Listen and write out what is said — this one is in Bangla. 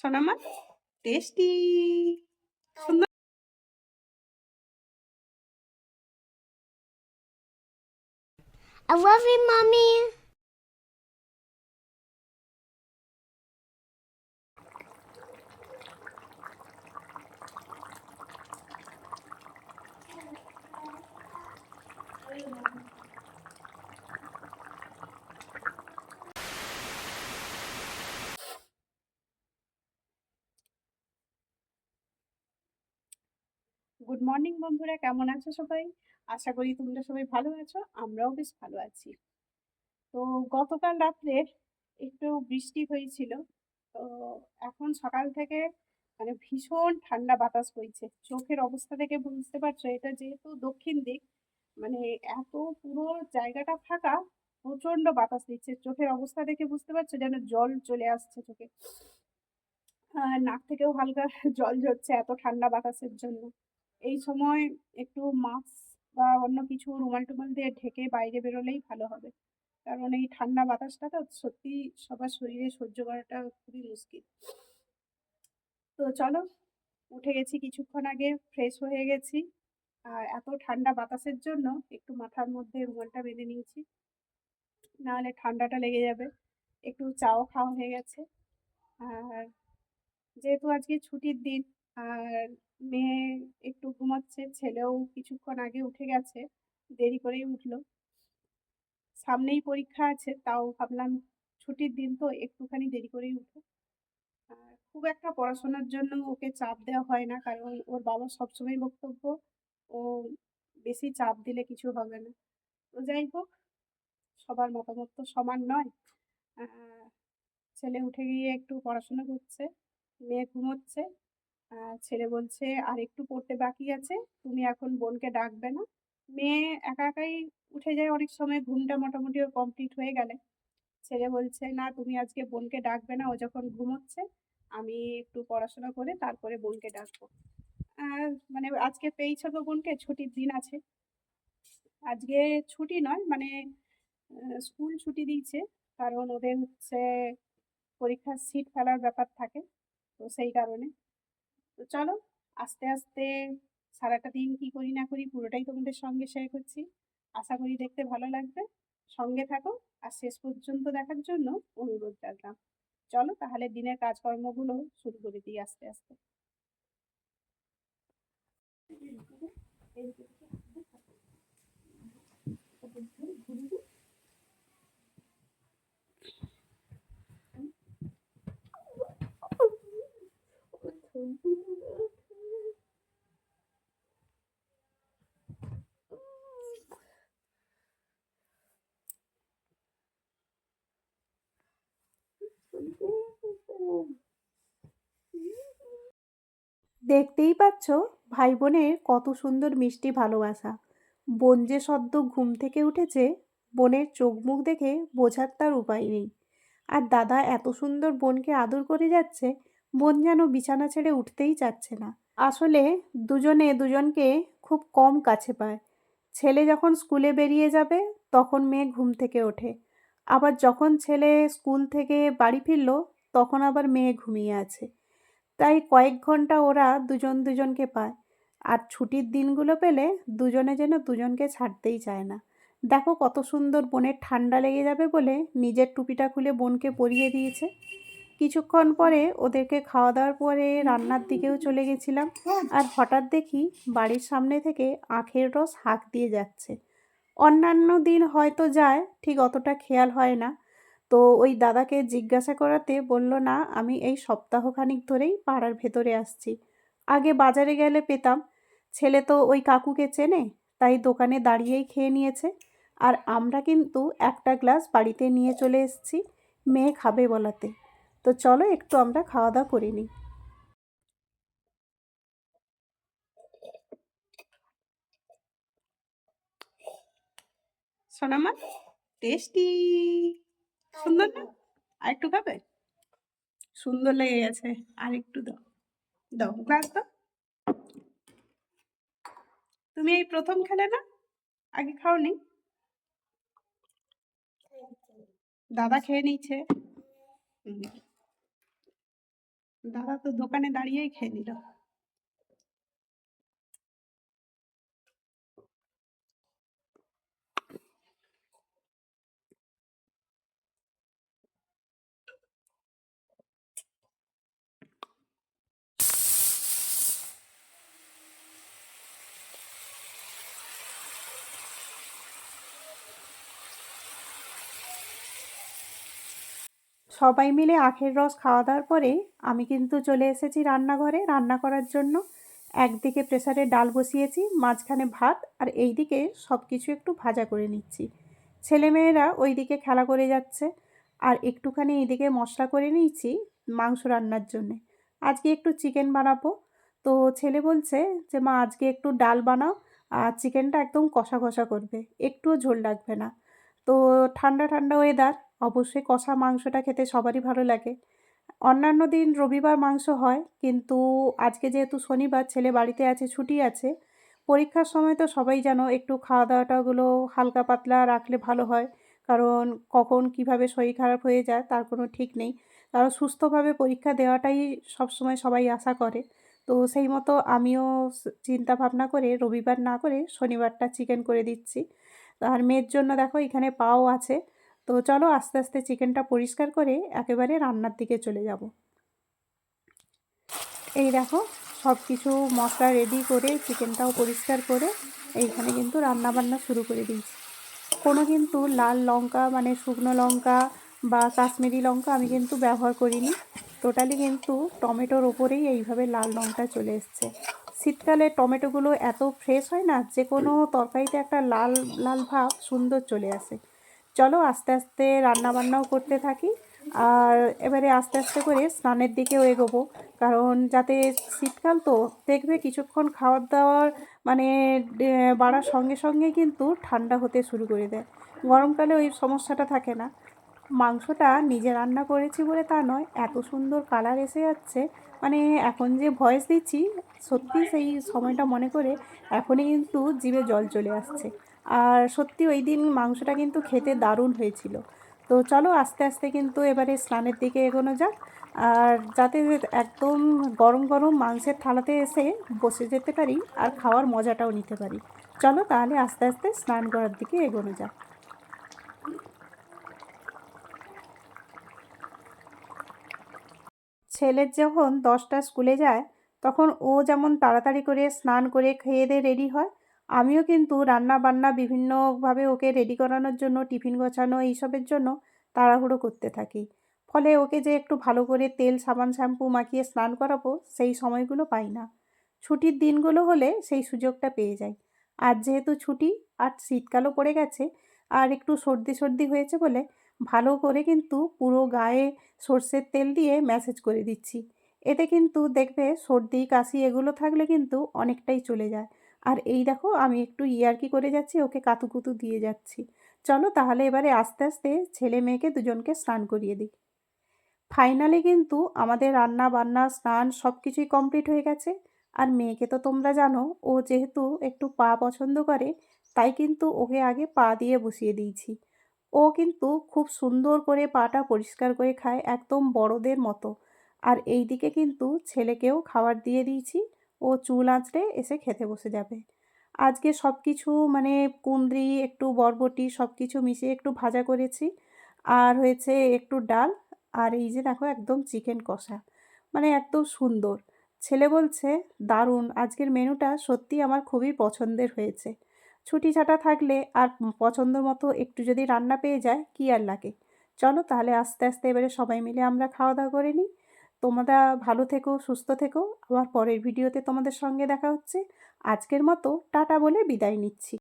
সোনামা টেস্টি সুন্দর I love you, Mommy. Good morning বন্ধুরা। কেমন আছো সবাই? আশা করি তোমরা সবাই ভালো আছো, আমরাও বেশ ভালো আছি। তো গতকাল রাত্রে একটু বৃষ্টি হয়েছিল। তো এখন সকাল থেকে মানে ভীষণ ঠান্ডা বাতাস বইছে। চোখের অবস্থা থেকে বুঝতে পারছ, এটা যেহেতু দক্ষিণ দিক মানে এত পুরো জায়গাটা ফাঁকা প্রচণ্ড বাতাস দিচ্ছে। চোখের অবস্থা দেখে বুঝতে পারছ, যেন জল চলে আসছে চোখে। নাক থেকেও হালকা জল ঝরছে এত ঠান্ডা বাতাসের জন্য। এই সময় একটু মাস্ক বা অন্য কিছু রুমাল টুমাল দিয়ে ঢেকে বাইরে বেরোলেই ভালো হবে। কারণ এই ঠান্ডা বাতাসটা তো সত্যি সবার শরীরে সহ্য করাটা খুবই মুশকিল। তো চলো, উঠে গেছি কিছুক্ষণ আগে ফ্রেশ হয়ে গেছি। আর এত ঠান্ডা বাতাসের জন্য একটু মাথার মধ্যে রুমালটা বেঁধে নিয়েছি। নাহলে ঠান্ডাটা লেগে যাবে। একটু চাও খাওয়া হয়ে গেছে। আর যেহেতু আজকে ছুটির দিন আর মেয়ে একটু ঘুমাচ্ছে, ছেলেও কিছুক্ষণ আগে উঠে গেছে, দেরি করেই উঠল। সামনেই পরীক্ষা আছে, তাও ভাবলাম ছুটির দিন তো একটুখানি দেরি করেই উঠো খুব একটা পড়াশোনার জন্য ওকে চাপ দেওয়া হয় না, কারণ ওর বাবা সবসময় বক্তব্য, ও বেশি চাপ দিলে কিছু হবে না। তো যাই হোক, সবার মতামত তো সমান নয়। ছেলে উঠে গিয়ে একটু পড়াশোনা করছে, মেয়ে ঘুমোচ্ছে ছেলে বলছে, আর একটু পড়তে বাকি আছে, তুমি এখন বোনকে ডাকবে না। মেয়ে একা একাই উঠে যায়, অনেক সময় ঘুমটা মোটামুটি ওর কমপ্লিট হয়ে গেলে। ছেলে বলছে, না, তুমি আজকে বোনকে ডাকবে না, ও যখন ঘুমোচ্ছে, আমি একটু পড়াশোনা করে তারপরে বোনকে ডাকবো। মানে আজকে পেয়েছে তো বোনকে ছুটির দিন আছে। আজকে ছুটি নয় মানে স্কুল ছুটি দিয়েছে, কারণ ওদের হচ্ছে পরীক্ষার সিট ফেলার ব্যাপার থাকে, তো সেই কারণে। তো চলো, আস্তে আস্তে সারাটা দিন কি করি না করি পুরোটাই তোমাদের সঙ্গে শেয়ার করছি। আশা করি দেখতে ভালো লাগবে। সঙ্গে থাকো আর শেষ পর্যন্ত দেখার জন্য অনুরোধ রাখলাম চলো তাহলে দিনের কাজকর্মগুলো শুরু করে দিই আস্তে আস্তে। দেখতেই পাচ্ছ ভাই বোনের কত সুন্দর মিষ্টি ভালোবাসা। বোন যে সদ্য ঘুম থেকে উঠেছে, বোনের চোখ মুখ দেখে বোঝার তার উপায় নেই। আর দাদা এত সুন্দর বোনকে আদর করে যাচ্ছে, বোন যেন বিছানা ছেড়ে উঠতেই চাচ্ছে না। আসলে দুজনে দুজনকে খুব কম কাছে পায়। ছেলে যখন স্কুলে বেরিয়ে যাবে, তখন মেয়ে ঘুম থেকে ওঠে। আবার যখন ছেলে স্কুল থেকে বাড়ি ফিরলো, তখন আবার মেয়ে ঘুমিয়ে আছে। তাই কয়েক ঘণ্টা ওরা দুজন দুজনকে পায়। আর ছুটির দিনগুলো পেলে দুজনে যেন দুজনকে ছাড়তেই চায় না। দেখো কত সুন্দর বোনের ঠান্ডা লেগে যাবে বলে নিজের টুপিটা খুলে বোনকে পরিয়ে দিয়েছে। কিছুক্ষণ পরে ওদেরকে খাওয়া দাওয়ার পরে রান্নার দিকেও চলে গেছিলাম। আর হঠাৎ দেখি বাড়ির সামনে থেকে আখের রস হাঁক দিয়ে যাচ্ছে। অন্যান্য দিন হয়তো যায়, ঠিক অতটা খেয়াল হয় না। তো ওই দাদাকে জিজ্ঞাসা করাতে বলল, না, আমি এই সপ্তাহখানিক ধরেই পাড়ার ভেতরে আসছি। আগে বাজারে গেলে পেতাম। ছেলে তো ওই কাকুকে চেনে, তাই দোকানে দাঁড়িয়েই খেয়ে নিয়েছে। আর আমরা কিন্তু একটা গ্লাস বাড়িতে নিয়ে চলে এসেছি, মেয়ে খাবে বলাতে। তো চলো, একটু আমরা খাওয়া দাওয়া করে নিই। সোনামা, টেস্টি! সুন্দর না? আর একটু খাবে সুন্দর লেগে গেছে। আর একটু দাও। দাও গ্লাস দাও। তুমি এই প্রথম খেলে না? আগে খাওনি? দাদা খেয়ে নিচ্ছে দাদা তো দোকানে দাঁড়িয়েই খেয়ে নিল। সবাই মিলে আখের রস খাওয়া দাওয়ার পরে আমি কিন্তু চলে এসেছি রান্নাঘরে রান্না করার জন্য। একদিকে প্রেসারে ডাল বসিয়েছি, মাঝখানে ভাত আর এইদিকে সব কিছু একটু ভাজা করে নিচ্ছি। ছেলেমেয়েরা ওইদিকে খেলা করে যাচ্ছে আর একটুখানি এইদিকে মশলা করে নিয়েছি মাংস রান্নার জন্যে। আজকে একটু চিকেন বানাবো। তো ছেলে বলছে যে, মা, আজকে একটু ডাল বানাও আর চিকেনটা একদম কষা কষা করবে, একটুও ঝোল লাগবে না। তো ঠান্ডা ঠান্ডা ওয়েদার অবশ্যই কষা মাংসটা খেতে সবারই ভালো লাগে। অন্যান্য দিন রবিবার মাংস হয়, কিন্তু আজকে যেহেতু শনিবার, ছেলে বাড়িতে আছে, ছুটি আছে, পরীক্ষার সময় তো সবাই জানো একটু খাওয়া দাওয়াটাগুলো হালকা পাতলা রাখলে ভালো হয়। কারণ কখন কীভাবে শরীর খারাপ হয়ে যায় তার কোনো ঠিক নেই। কারণ সুস্থভাবে পরীক্ষা দেওয়াটাই সবসময় সবাই আশা করে। তো সেই মতো আমিও চিন্তা ভাবনা করে রবিবার না করে শনিবারটা চিকেন করে দিচ্ছি। আর মেয়ের জন্য দেখো এখানে পাও আছে। তো চলো আস্তে আস্তে চিকেনটা পরিষ্কার করে একেবারে রান্নার দিকে চলে যাব। এই দেখো সব কিছু মশলা রেডি করে চিকেনটাও পরিষ্কার করে এইখানে কিন্তু রান্না বান্না শুরু করে দিয়েছি। কোনো কিন্তু লাল লঙ্কা মানে শুকনো লঙ্কা বা কাশ্মীরি লঙ্কা আমি কিন্তু ব্যবহার করিনি। টোটালি কিন্তু টমেটোর ওপরেই এইভাবে লাল লঙ্কা চলে এসছে। শীতকালে টমেটোগুলো এত ফ্রেশ হয় না যে কোনো তরকারিতে একটা লাল লাল ভাব সুন্দর চলে আসে। চলো আস্তে আস্তে রান্না বান্নাও করতে থাকি। আর এবারে আস্তে আস্তে করে স্নানের দিকেও এগোবো। কারণ যাতে শীতকাল তো, দেখবে কিছুক্ষণ খাওয়ার দাওয়ার মানে বাড়ার সঙ্গে সঙ্গে কিন্তু ঠান্ডা হতে শুরু করে দেয়। গরমকালে ওই সমস্যাটা থাকে না। মাংসটা নিজে রান্না করেছি বলে তা নয়, এত সুন্দর কালার এসে যাচ্ছে। মানে এখন যে ভয়েস দিচ্ছি, সত্যি সেই সময়টা মনে করে এখনই কিন্তু জিভে জল চলে আসছে। আর সত্যি ওই দিন মাংসটা কিন্তু খেতে দারুণ হয়েছিল। তো চলো আস্তে আস্তে কিন্তু এবারে স্নানের দিকে এগোনো যাক। আর যাতে একদম গরম গরম মাংসের থালাতে এসে বসে যেতে পারি আর খাওয়ার মজাটাও নিতে পারি। চলো তাহলে আস্তে আস্তে স্নান করার দিকে এগোনো যাক। ছেলের যখন দশটা স্কুলে যায়, তখন ও যেমন তাড়াতাড়ি করে স্নান করে খেয়ে দিয়ে রেডি হয় আমিও কিন্তু রান্না বান্না বিভিন্নভাবে ওকে রেডি করানোর জন্য টিফিন গোছানো এইসবের জন্য তাড়াহুড়ো করতে থাকি। ফলে ওকে যে একটু ভালো করে তেল, সাবান, শ্যাম্পু মাখিয়ে স্নান করাবো সেই সময়গুলো পাই না। ছুটির দিনগুলো হলে সেই সুযোগটা পেয়ে যাই। আর যেহেতু ছুটি আর শীতকালও পড়ে গেছে, আর একটু সর্দি সর্দি হয়েছে বলে ভালো করে কিন্তু পুরো গায়ে সর্ষের তেল দিয়ে ম্যাসেজ করে দিচ্ছি। এতে কিন্তু দেখবে সর্দি, কাশি এগুলো থাকলে কিন্তু অনেকটাই চলে যায়। আর এই দেখো, আমি একটু ইয়ার্কি করে যাচ্ছি, ওকে কাতুকুতু দিয়ে যাচ্ছি। চলো তাহলে এবারে আস্তে আস্তে ছেলে মেয়েকে দুজনকে স্নান করিয়ে দিই। ফাইনালি কিন্তু আমাদের রান্না বান্না, স্নান সব কিছুই কমপ্লিট হয়ে গেছে। আর মেয়েকে তো তোমরা জানো, ও যেহেতু একটু পা পছন্দ করে, তাই কিন্তু ওকে আগে পা দিয়ে বসিয়ে দিয়েছি। ও কিন্তু খুব সুন্দর করে পাটা পরিষ্কার করে খায়, একদম বড়দের মতো। আর এই দিকে কিন্তু ছেলেকেও খাবার দিয়ে দিয়েছি। ও চুল আঁচড়ে এসে খেতে বসে যাবে। আজকে সব কিছু মানে কুন্দ্রি একটু বরবটি সব কিছু মিশিয়ে একটু ভাজা করেছি। আর হয়েছে একটু ডাল। আর এই যে দেখো একদম চিকেন কষা। মানে একদম সুন্দর। ছেলে বলছে, দারুণ। আজকের মেনুটা সত্যি আমার খুবই পছন্দের হয়েছে। ছুটি ছাটা থাকলে আর পছন্দ মতো একটু যদি রান্না পেয়ে যায়, কি আর লাগে? চলো তাহলে আস্তে আস্তে এবারে সবাই মিলে আমরা খাওয়া দাওয়া করে নিই। তোমরা ভালো থেকো, সুস্থ থেকো। আবার পরের ভিডিওতে তোমাদের সঙ্গে দেখা হচ্ছে। আজকের মতো টাটা বলে বিদায় নিচ্ছি।